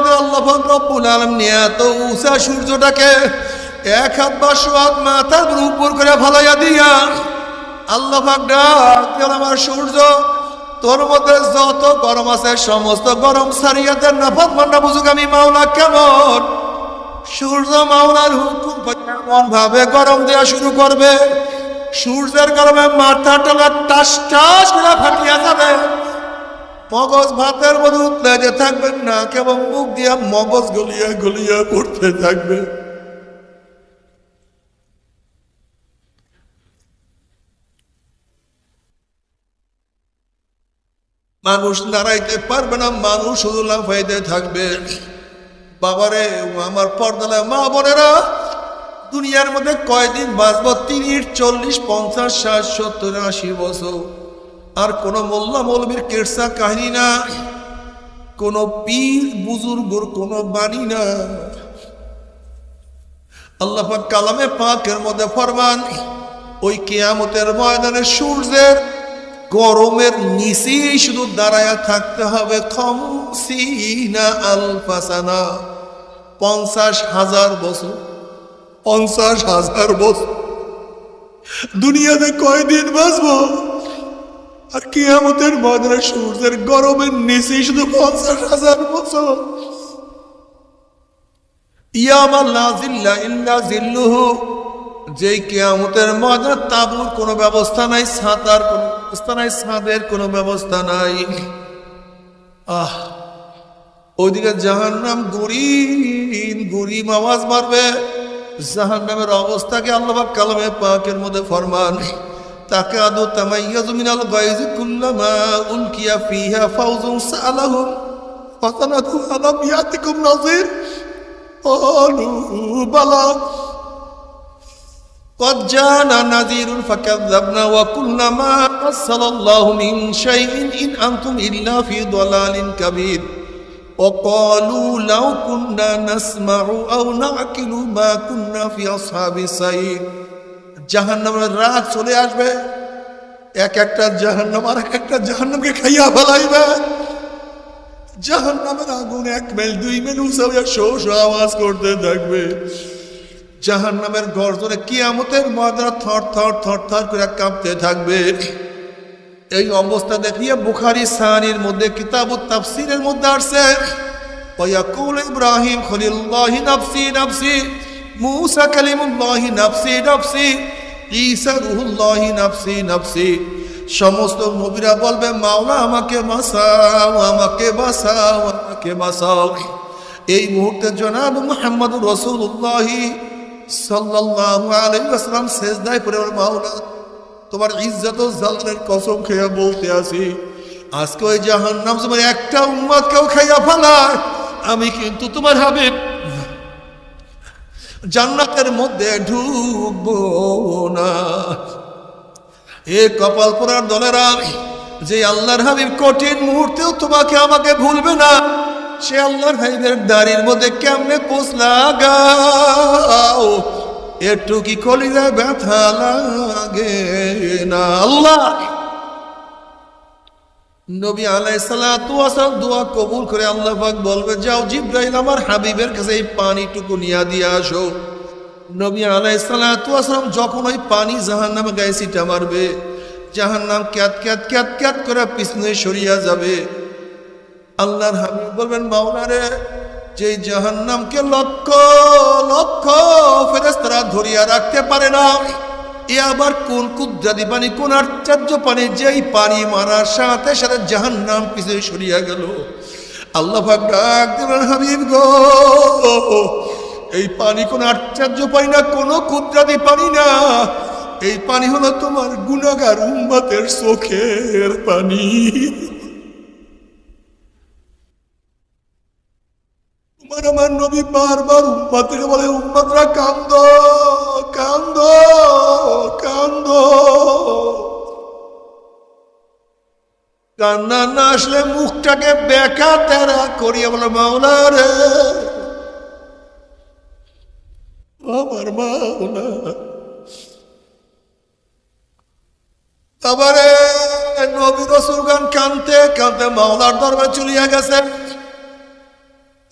ময়দান আল্লাহ রব্বুল আলামিন এত উঁচা সূর্যটাকে এক হাত বা হাত মাথার উপর করে ফালাইয়া দিয়া, আল্লাহ আমার সূর্য, তোর মধ্যে যত গরম আছে, সমস্ত গরম সারিয়া দেন নাফত মান্না বুঝুক আমি মাওলা কেমন? সূর্য মাওলার হুকুম এমন ভাবে গরম দেওয়া শুরু করবে, সূর্যের গরমে মাথা টালা টাস টাস করে ফাটিয়া যাবে। মগজ ভাতের মধ্যে উতলে যে থাকবেন না, কেবল মুখ দিয়া মগজ গলিয়া গলিয়া পড়তে থাকবে। মানুষ দাঁড়াইতে পারবে না, মানুষ শুধু লাফাইতে থাকবে। বাবারে, আমার পর্দালে মা বোনেরা, দুনিয়ার মধ্যে কয়দিন বাঁচব? তিরিশ, চল্লিশ, পঞ্চাশ, ষাট, সত্তর, আশি বছর। আর কোন মোল্লা মৌলবীর কেরসা কাহিনী না, কোন পীর বুজুর্গর কোন বাণী না। আল্লাহ কালামে পাকের মধ্যে ফরমান, ওই কেয়ামতের ময়দানে সূর্যের গরমের নিচেই শুধু দাঁড়ায়া থাকতে হবে। আলফাসানা, পঞ্চাশ হাজার বছর, পঞ্চাশ হাজার বছর। দুনিয়াতে কয়দিন বাঁচবো? আর কিয়ামতের ময়দানে সূর্যের গরমের নিচে শুধু পঞ্চাশ হাজার বছর। ইয়ামা লা জিল্লা ইল্লা জিল্লুহু। যেই কিয়ামতের ময়দানে তাবুর কোনো ব্যবস্থা নাই ছাতার কোনো ব্যবস্থা নাই ছাদের কোনো ব্যবস্থা নাই। আহ, ওইদিকে জাহান নাম গরিব গরিব আওয়াজ মারবে। জাহান নামের অবস্থাকে আল্লাহ কালামে পাকের মধ্যে ফরমান। তাকে আদৌ তামাইয়াজু মিনাল গায়জি কুল্লামা উলকিয়া ফিহা ফাউজুন সালাহুম ফাতানাতু আলাম ইয়াতিকুম নাযির قالوا بلى قد جاءنا نذير فكذبنا وقلنا ما أرسل الله من شيء إن أنتم إلا في ضلال كبير وقالوا لو كنا نسمع أو نعقل ما كنا في أصحاب السعير জাহান্নামের রাত চলে আসবে। এক একটা জাহান্নাম আর এক একটা জাহান্নামকে খাইয়া ফেলাইবে। জাহান্নামের আগুন এক মেল, দুই মেল উসাইয়া শো শো আওয়াজ করতে থাকবে। জাহান্নামের গর্জনে কিয়ামতের ময়দানা থর থর থর থর করে কাঁপতে থাকবে। এই অবস্থা দেখিয়ে বুখারি সাহানির মধ্যে কিতাব তাফসিরের মধ্যে আসছে ওয়াকুল ইব্রাহিম খলিল্লাহি নাফসি নাফসি, মুসা কালিমুল্লাহি নাফসি নাফসি। ঈসা রুহুল্লাহি নাফসি নাফসি। সমস্ত নবীরা বলবে মাওলা আমাকে বাঁচাও আমাকে বাঁচাও আমাকে বাঁচাও। এই মুহূর্তে জনাব মোহাম্মদ রসুল্লাহি ওয়াসাল্লাম সেজদায় পড়ে বলে, মাওলা তোমার ইজ্জত ও জালালের কসম খেয়ে বলতে আসি। আজকে ওই জাহান্নাম তোমার একটা উম্মত কেউ খাইয়া ফেলায়। আমি কিন্তু তোমার হাবিব। জান্নাতের মধ্যে ঢুকবো না। এ কপাল পোড়ার দলেরা যে আল্লাহর হাবিব কঠিন মুহূর্তেও তোমাকে আমাকে ভুলবে না, সে আল্লাহর হাবিবের দাড়ির মধ্যে কেমনে পোষ লাগাও? একটু কি কলিজা ব্যথা লাগে না। আল্লাহ নবী আলাইসালাম দোয়া কবুল করে আল্লাহ পাক বলবে, যাও জিব্রাইল আমার হাবিবের কাছে এই পানিটুকু নিয়ে দিয়ে আসো। নবী আলাইসালাম যখন ওই পানি জাহান নামে গায়ে সিটা মারবে জাহান নাম ক্যাত ক্যাত ক্যাত ক্যাত করে পিছনে সরিয়া যাবে। আল্লাহর হাবিব বলবেন, মাওলারে যে জাহান নামকে লক্ষ লক্ষ ফেরেস্তারা ধরিয়া রাখতে পারে না এ আবার কোন কুদ্রাদি পানি, কোন আশ্চর্য পানি, যেই পানি মারার সাথে সাথে জাহান নাম পিছিয়ে সরিয়া গেল। আল্লাহ ডাক দিলেন, হাবিব গো, এই পানি কোন আশ্চর্য পানি না, কোনো কুদ্রাদি পানি না। এই পানি হলো তোমার গুণাগার উম্মতের চোখের পানি। তোমার আমার নবী বারবার উম্মাদকে বলে উম্মাদরা কান্দ কান্দ কান্দ। কান্না না আসলে মুখটাকে বেকা তেরা করিয়া বলে, মাওলা রে, আমার মাওলা তারপরে নবী রসুল গান কানতে কানতে মাওলার দরবার চলিয়া গেছে।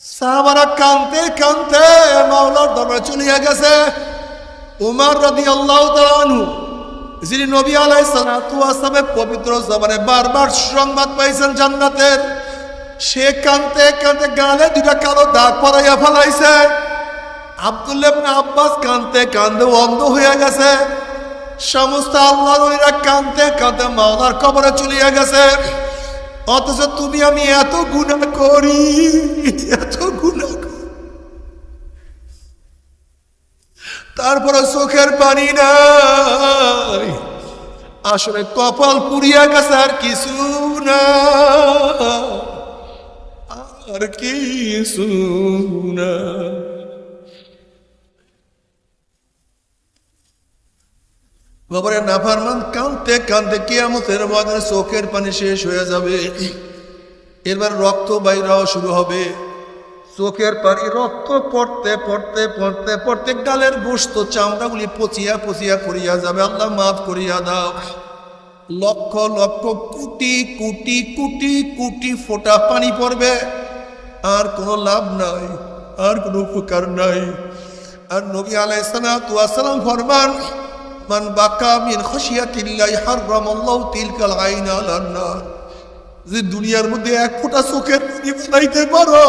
সাহাবারা কানতে কানতে মাওলার দরবারে চলিয়া গেছে। উমার রাদি আল্লাহ তালু যিনি নবী আলাই সালামের পবিত্র জবানে বারবার সংবাদ পাইছেন জান্নাতের, সে কানতে কানতে গালে দুটা কালো দাগ পরাইয়া ফেলাইছে। আব্দুল্লাহ আব্বাস কান্দে অন্ধ হয়ে গেছে। আল্লাহরা মাওলার কবরে চলিয়া গেছে। অথচ তুমি আমি এত করি, এত তারপরে চোখের পানি নাই। আসলে কপাল পুড়িয়া গেছে আর কিছু না আর কিছু না বাবারে নাফারমান কানতে কানতে কেয়ামতের ময়দানে চোখের পানি শেষ হয়ে যাবে। এবার রক্ত বাইরাও শুরু হবে। চোখের পানি, রক্ত পড়তে পড়তে পড়তে পড়তে গালের গোস্ত চামড়াগুলি পচিয়া পচিয়া করিয়া যাবে। আল্লাহ মাফ করিয়া দাও। লক্ষ লক্ষ, কোটি কোটি কোটি কোটি ফোটা পানি পড়বে। আর কোনো লাভ নাই, আর কোনো উপকার নাই। আর নবী আলাইসালাম ফরমান, মান বাকা মিন খসিয়াতিল্লাহ হারামাল্লাহু তিলকাল আইন আলান নার যে দুনিয়ার মধ্যে এক ফোঁটা চোখের পানি বানাইতে পারো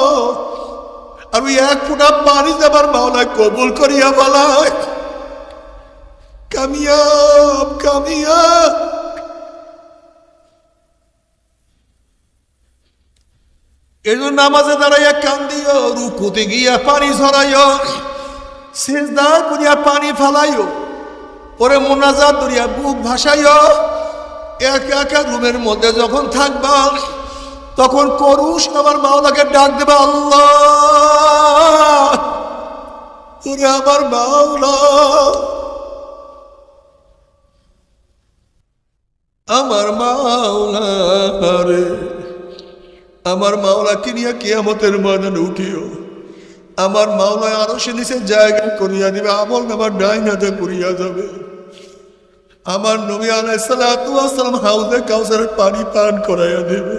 আর ওই এক ফুটা পানি যাবার মাওলায় কবুল করিয়া বলায় কামিয়াব কামিয়াব। এই নামাজে দাঁড়াইয়া কান্দিও, রুকুতে গিয়া পানি ঝরাইও শেষদার করিয়া পানি ফালাইও, পরে মোনাজাত দরিয়া বুক ভাসাইও, এক একা রুমের মধ্যে যখন থাকবা তখন করুস আমার মাওলাকে ডাক দেবা, আল্লাহ আমার মাওলা। আমার মাওলা রে আমার মাওলা কিনিয়া কিয়ামতের ময়দানে উঠিও? আমার মাওলায় আরও সে নিচে জায়গা করিয়া দিবে, আমল আমার ডাইনাতে করিয়া যাবে। আমার নবী আলাইসালাম হাউজে কাউসার পানি পান করাইয়া দেবে।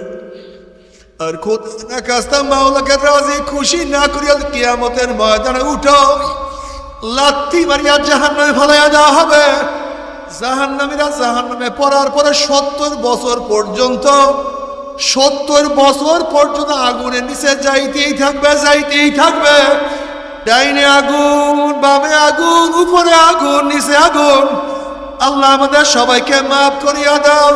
আর খোদা কাস্তা মাওলাকে রাজি, খুশি না করিয়া কিয়ামতের ময়দানে উঠো লাত্তি মারিয়া জাহান্নামে ফলাইয়া দেওয়া হবে। জাহান্নামীরা জাহান্নামে পড়ার পরে সত্তর বছর পর্যন্ত, সত্তর বছর পর্যন্ত আগুনের নিচে যাইতেই থাকবে যাইতেই থাকবে। ডাইনে আগুন, বামে আগুন, উপরে আগুন, নিচে আগুন। আল্লাহ আমাদের সবাইকে মাফ করিয়া দাও।